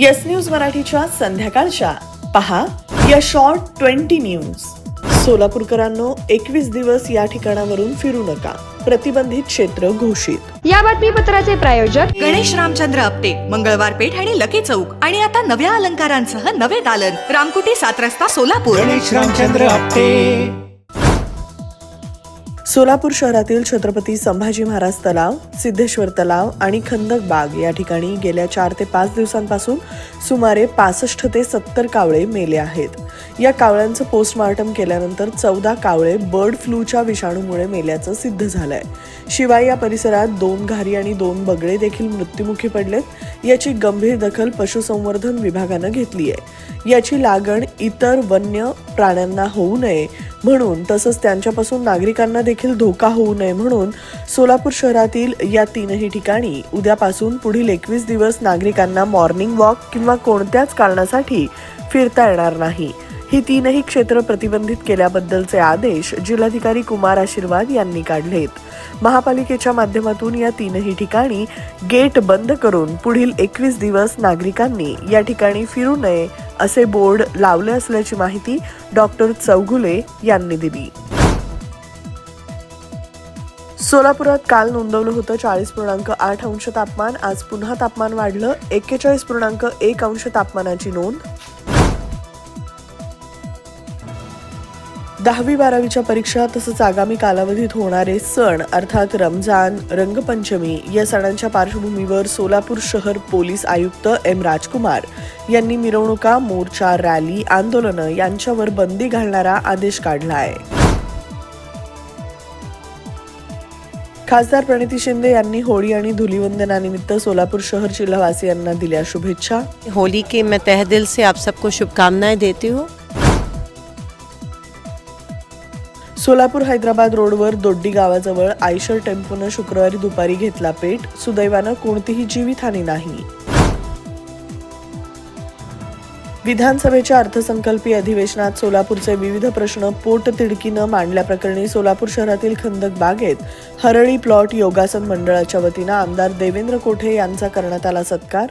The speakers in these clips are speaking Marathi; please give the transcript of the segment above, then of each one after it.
येस न्यूज मराठीच्या संध्याकाळच्या. पहा या शॉर्ट ट्वेंटी न्यूज सोलापूरकरांनो एकवीस दिवस या ठिकाणावरून फिरू नका. प्रतिबंधित क्षेत्र घोषित. या बातमीपत्राचे प्रायोजक गणेश रामचंद्र आपटे मंगळवार पेठ आणि लकी चौक. आणि आता नव्या अलंकारांसह नवे दालन. रामकुटी सात रस्ता सोलापूर. गणेश रामचंद्र आपटे. सोलापूर शहरातील छत्रपती संभाजी महाराज तलाव सिद्धेश्वर तलाव आणि खंदक बाग या ठिकाणी गेल्या चार ते पाच दिवसांपासून सुमारे पासष्ट ते सत्तर कावळे मेले आहेत. या कावळ्यांचं पोस्टमॉर्टम केल्यानंतर चौदा कावळे बर्ड फ्लूच्या विषाणूमुळे मेल्याचं सिद्ध झालंय. शिवाय या परिसरात दोन घारी आणि दोन बगळे देखील मृत्युमुखी पडलेत याची गंभीर दखल पशुसंवर्धन विभागानं घेतली आहे याची लागण इतर वन्य प्राण्यांना होऊ नये म्हणून तसंच त्यांच्यापासून नागरिकांना देखील धोका होऊ नये म्हणून सोलापूर शहरातील या तीनही ठिकाणी उद्यापासून पुढील एकवीस दिवस नागरिकांना मॉर्निंग वॉक किंवा कोणत्याच कारणासाठी फिरता येणार नाही. ही तीनही क्षेत्र प्रतिबंधित केल्याबद्दलचे आदेश जिल्हाधिकारी कुमार आशीर्वाद यांनी काढलेत. महापालिकेच्या माध्यमातून या तीनही ठिकाणी गेट बंद करून पुढील एकवीस दिवस नागरिकांनी या ठिकाणी फिरू नये असे बोर्ड लावले असल्याची माहिती डॉक्टर चौगुले यांनी दिली. सोलापुरात काल नोंदवलं होतं चाळीस पूर्णांक आठ अंश तापमान आज पुन्हा तापमान वाढलं. एक्केचाळीस पूर्णांक एक अंश तापमानाची नोंद दहावी बारावीच्या परीक्षा तसंच आगामी कालावधीत होणारे सण अर्थात रमजान रंगपंचमी या सणांच्या पार्श्वभूमीवर सोलापूर शहर पोलीस आयुक्त एम राजकुमार यांनी मिरवणुका मोर्चा रॅली आंदोलनं यांच्यावर बंदी घालणारा आदेश काढला आहे खासदार प्रणिती शिंदे यांनी होळी आणि धुलीवंदनानिमित्त सोलापूर शहर जिल्हावासियांना दिल्या शुभेच्छा. होली के मैं तह दिल से आप सबको शुभकामनाएं देती हूँ। सोलापूर हैदराबाद रोडवर दोड्डी गावाजवळ आयशर टेम्पोनं शुक्रवारी दुपारी घेतला पेट सुदैवानं कोणतीही जीवितहानी नाही. विधानसभेच्या अर्थसंकल्पीय अधिवेशनात सोलापूरचे विविध प्रश्न पोटतिडकीनं मांडल्याप्रकरणी सोलापूर शहरातील खंदक बागेत हरळी प्लॉट योगासन मंडळाच्या वतीनं आमदार देवेंद्र कोठे यांचा करण्यात आला सत्कार?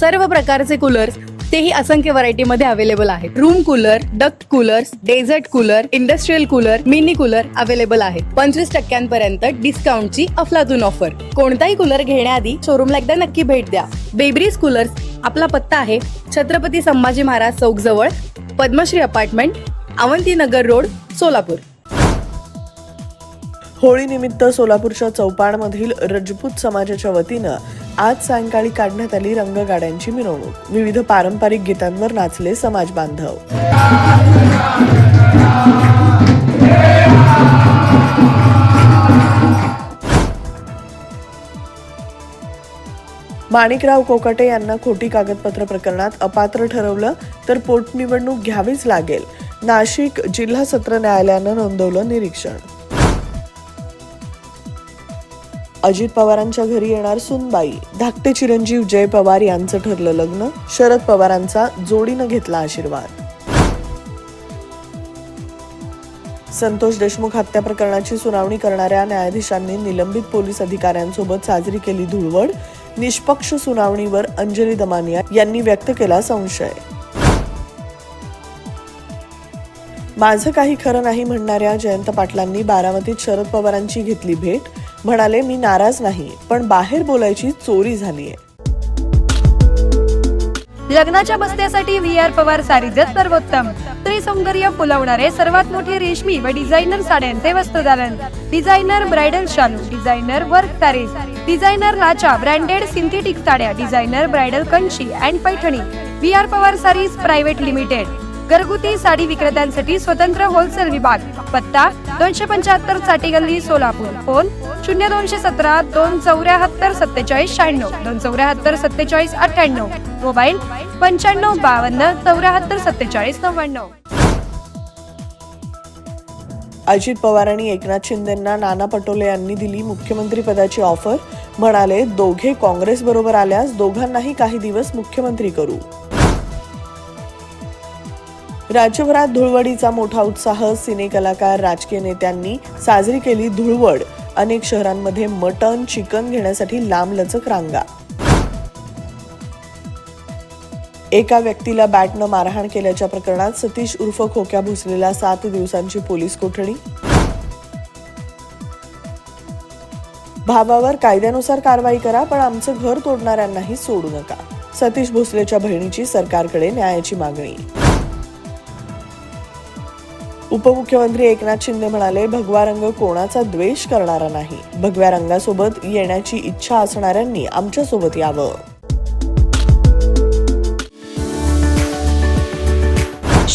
सर्व प्रकारचे कूलर्स तेही असंख्य व्हरायटीमध्ये अवेलेबल आहेत. Room cooler duct coolers desert cooler industrial cooler mini cooler available आहेत. पंचवीस टक्क्यांपर्यंत डिस्काउंटची अफलातून ऑफर कोणताही कूलर घेण्याआधी शोरूमला एकदा नक्की भेट द्या. बेबरीज कूलर्स आपला पत्ता आहे छत्रपती संभाजी महाराज चौक जवळ पद्मश्री अपार्टमेंट अवंतीनगर रोड सोलापूर. होळीनिमित्त सोलापूरच्या चौपाडमधील रजपूत समाजाच्या वतीनं आज सायंकाळी काढण्यात आली रंगगाड्यांची मिरवणूक. विविध पारंपरिक गीतांवर नाचले समाज बांधव. माणिकराव कोकाटे यांना खोटी कागदपत्र प्रकरणात अपात्र ठरवलं तर पोटनिवडणूक घ्यावीच लागेल. नाशिक जिल्हा सत्र न्यायालयानं नोंदवलं निरीक्षण. अजित पवारांच्या घरी येणार सुनबाई. धाकटे चिरंजीव जय पवार यांचं ठरलं लग्न. शरद पवारांचा जोडीनं घेतला आशीर्वाद. संतोष देशमुख हत्या प्रकरणाची सुनावणी करणाऱ्या न्यायाधीशांनी निलंबित पोलीस अधिकाऱ्यांसोबत साजरी केली धुळवड. निष्पक्ष सुनावणीवर अंजली दमानिया यांनी व्यक्त केला संशय. माझं काही खरं नाही म्हणणाऱ्या जयंत पाटलांनी बारामतीत शरद पवारांची घेतली भेट. म्हणाले मी नाराज नाही पण बाहेर बोलायची चोरी झालीय. लग्नाच्या बस्त्यासाठी व्ही आर पवार सारीजत सर्वोत्तम. स्त्री सौंदर्य फुलवणारे सर्वात मोठे रेशमी व डिझायनर साड्यांचे वस्त्रदालन डिझायनर ब्रायडल शालू डिझायनर वर्क सारीज डिझायनर लाचा ब्रँडेड सिंथेटिक साड्या designer bridal Kanchi and Paithani. V R Pawar saris private limited. घरगुती साडी विक्रेत्यांसाठी स्वतंत्र होलसेल विभाग. पत्ता दोनशे पंच्याहत्तरसाठी गल्ली सोलापूर. फोन शून्य दोनशे सतरा दोन चौऱ्याहत्तर सत्तेचाळीस शहाण्णव. दोन चौऱ्याहत्तर सत्तेचाळीस अठ्ठ्याण्णव. मोबाईल पंच्याण्णव बावन्न चौऱ्याहत्तर सत्तेचाळीस नव्याण्णव. अजित पवार आणि एकनाथ शिंदेंना नाना पटोले यांनी दिली मुख्यमंत्री पदाची ऑफर. म्हणाले दोघे काँग्रेस बरोबर आल्यास दोघांनाही काही दिवस मुख्यमंत्री करू. राज्यभरात धुळवडीचा मोठा उत्साह सिने कलाकार राजकीय नेत्यांनी साजरी केली धुळवड. अनेक शहरांमध्ये मटन चिकन घेण्यासाठी लांबलचक रांगा. एका व्यक्तीला बॅटनं मारहाण केल्याच्या प्रकरणात सतीश उर्फ खोक्या भुसलेला सात दिवसांची पोलीस कोठडी. भावावर कायद्यानुसार कारवाई करा पण आमचं घर तोडणाऱ्यांनाही सोडू नका. सतीश भोसलेच्या बहिणीची सरकारकडे न्यायाची मागणी. उपमुख्यमंत्री एकनाथ शिंदे म्हणाले भगवा रंग कोणाचा द्वेष करणारा नाही. भगव्या रंगासोबत येण्याची इच्छा असणाऱ्यांनी आमच्यासोबत यावं.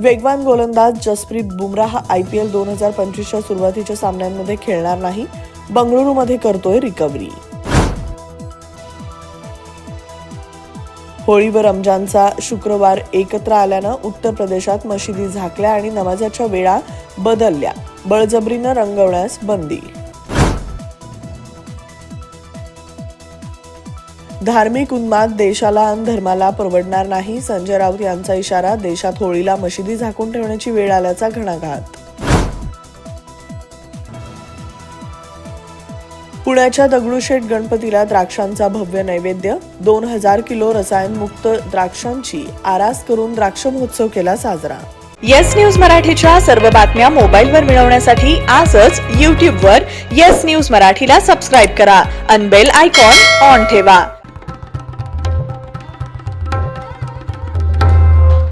वेगवान गोलंदाज Jasprit Bumrah I P L दोन हजार पंचवीसच्या सुरुवातीच्या सामन्यांमध्ये खेळणार नाही. बंगळुरूमध्ये करतोय रिकव्हरी. होळी व रमजानचा शुक्रवार एकत्र आल्यानं उत्तर प्रदेशात मशिदी झाकल्या आणि नमाजाच्या वेळा बदलल्या. बळजबरीनं रंगवण्यास बंदी. धार्मिक उन्माद देशाला आणि धर्माला परवडणार नाही. संजय राऊत यांचा इशारा देशात होळीला मशिदी झाकून ठेवण्याची वेळ आल्याचा घणाघात. पुण्याच्या दगडूशेठ गणपतीला द्राक्षांचा भव्य नैवेद्य. दोन हजार किलो रसायनमुक्त द्राक्षांची आरास करून द्राक्ष महोत्सव केला साजरा. येस न्यूज मराठीच्या सर्व बातम्या मोबाईलवर मिळवण्यासाठी आजच यूट्यूबवर येस न्यूज मराठीला सबस्क्राईब करा. अनबेल आयकॉन ऑन ठेवा.